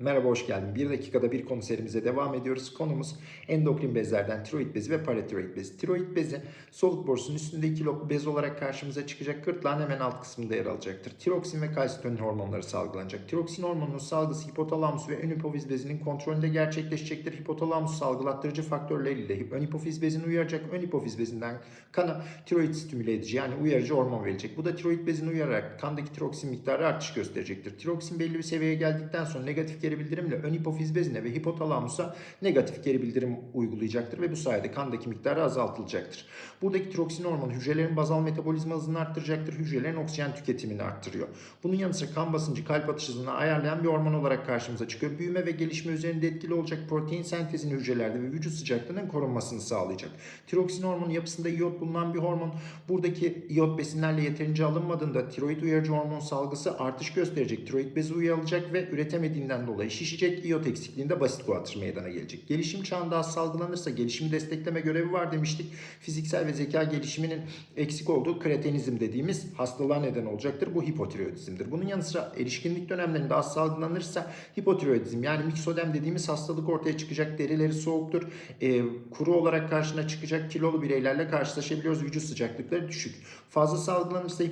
Merhaba, hoş geldin. Bir dakikada bir konu serimize devam ediyoruz. Konumuz endokrin bezlerden tiroid bezi ve paratiroid bezi. Tiroid bezi soluk borusunun üstünde iki loblu bez olarak karşımıza çıkacak. Gırtlağın hemen alt kısmında yer alacaktır. Tiroksin ve kalsitonin hormonları salgılanacak. Tiroksin hormonunun salgısı hipotalamus ve ön hipofiz bezinin kontrolünde gerçekleşecektir. Hipotalamus salgılattırıcı faktörleriyle ön hipofiz bezini uyaracak. Ön hipofiz bezinden kana tiroid stimüle edici yani uyarıcı hormon verecek. Bu da tiroid bezini uyararak kandaki tiroksin miktarı artış gösterecektir. Tiroksin belli bir seviyeye geldikten sonra negatif bildirimle ön hipofiz bezine ve hipotalamusa negatif geri bildirim uygulayacaktır ve bu sayede kandaki miktarı azaltılacaktır. Buradaki tiroksin hormonu hücrelerin bazal metabolizma hızını arttıracaktır. Hücrelerin oksijen tüketimini arttırıyor. Bunun yanı sıra kan basıncı, kalp atış hızını ayarlayan bir hormon olarak karşımıza çıkıyor. Büyüme ve gelişme üzerinde etkili olacak protein sentezini hücrelerde ve vücut sıcaklığının korunmasını sağlayacak. Tiroksin hormonu yapısında iyot bulunan bir hormon. Buradaki iyot besinlerle yeterince alınmadığında tiroid uyarıcı hormon salgısı artış gösterecek. Tiroid bezi uyarılacak ve üretemediğinden dolayı şişecek. İyot eksikliğinde basit guatr meydana gelecek. Gelişim çağında az salgılanırsa gelişimi destekleme görevi var demiştik. Fiziksel ve zeka gelişiminin eksik olduğu kretenizm dediğimiz hastalığa neden olacaktır. Bu hipotiroidizmdir. Bunun yanı sıra erişkinlik dönemlerinde az salgılanırsa hipotiroidizm yani miksodem dediğimiz hastalık ortaya çıkacak. Derileri soğuktur. E, kuru olarak karşına çıkacak kilolu bireylerle karşılaşabiliyoruz. Vücut sıcaklıkları düşük. Fazla salgılanırsa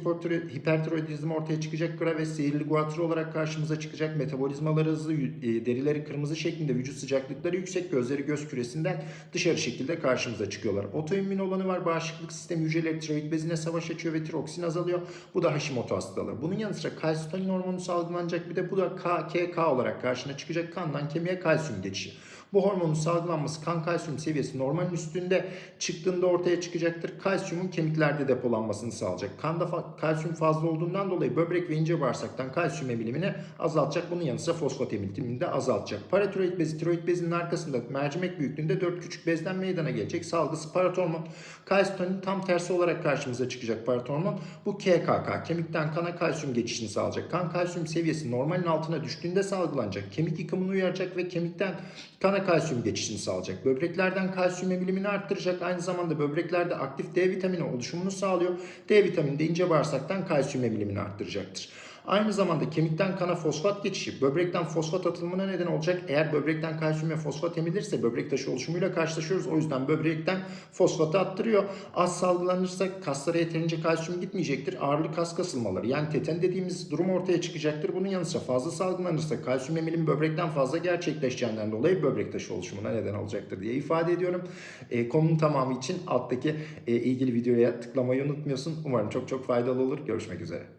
hipertiroidizm ortaya çıkacak. Gra ve sihirli guatr olarak karşımıza çıkacak. Metabolizmaları hızlı, derileri kırmızı şeklinde, vücut sıcaklıkları yüksek, gözleri göz küresinden dışarı şekilde karşımıza çıkıyorlar. Otoimmün olanı var. Bağışıklık sistemi hücreleri tiroid bezine savaş açıyor ve tiroksin azalıyor. Bu da Hashimoto hastalığı. Bunun yanı sıra kalsitonin hormonu salgılanacak. Bir de bu da K, KK olarak karşına çıkacak kandan kemiğe kalsiyum geçişi. Bu hormonun salgılanması kan kalsiyum seviyesi normalin üstünde çıktığında ortaya çıkacaktır. Kalsiyumun kemiklerde depolanmasını sağlayacak. Kanda fa- kalsiyum fazla olduğundan dolayı böbrek ve ince bağırsaktan kalsiyum emilimini azaltacak. Bunun yanı sıra fosfat emilimini de azaltacak. Paratiroid bezi tiroid bezinin arkasında mercimek büyüklüğünde 4 küçük bezden meydana gelecek. Salgısı paratormon. Kalsitonin tam tersi olarak karşımıza çıkacak paratormon. Bu KKK. Kemikten kana kalsiyum geçişini sağlayacak. Kan kalsiyum seviyesi normalin altına düştüğünde salgılanacak. Kemik yıkımını uyaracak ve kemikten kana kalsiyum geçişini sağlayacak. Böbreklerden kalsiyum emilimini arttıracak. Aynı zamanda böbreklerde aktif D vitamini oluşumunu sağlıyor. D vitamini de ince bağırsaktan kalsiyum emilimini arttıracaktır. Aynı zamanda kemikten kana fosfat geçişi böbrekten fosfat atılımına neden olacak. Eğer böbrekten kalsiyum ve fosfat emilirse böbrek taşı oluşumuyla karşılaşıyoruz. O yüzden böbrekten fosfatı attırıyor. Az salgılanırsa kaslara yeterince kalsiyum gitmeyecektir. Ağırlık kas kasılmaları yani teten dediğimiz durum ortaya çıkacaktır. Bunun yanı sıra fazla salgılanırsa kalsiyum emilimi böbrekten fazla gerçekleşeceğinden dolayı böbrek taşı oluşumuna neden olacaktır diye ifade ediyorum. E, konunun tamamı için alttaki e, ilgili videoya tıklamayı unutmuyorsun. Umarım çok çok faydalı olur. Görüşmek üzere.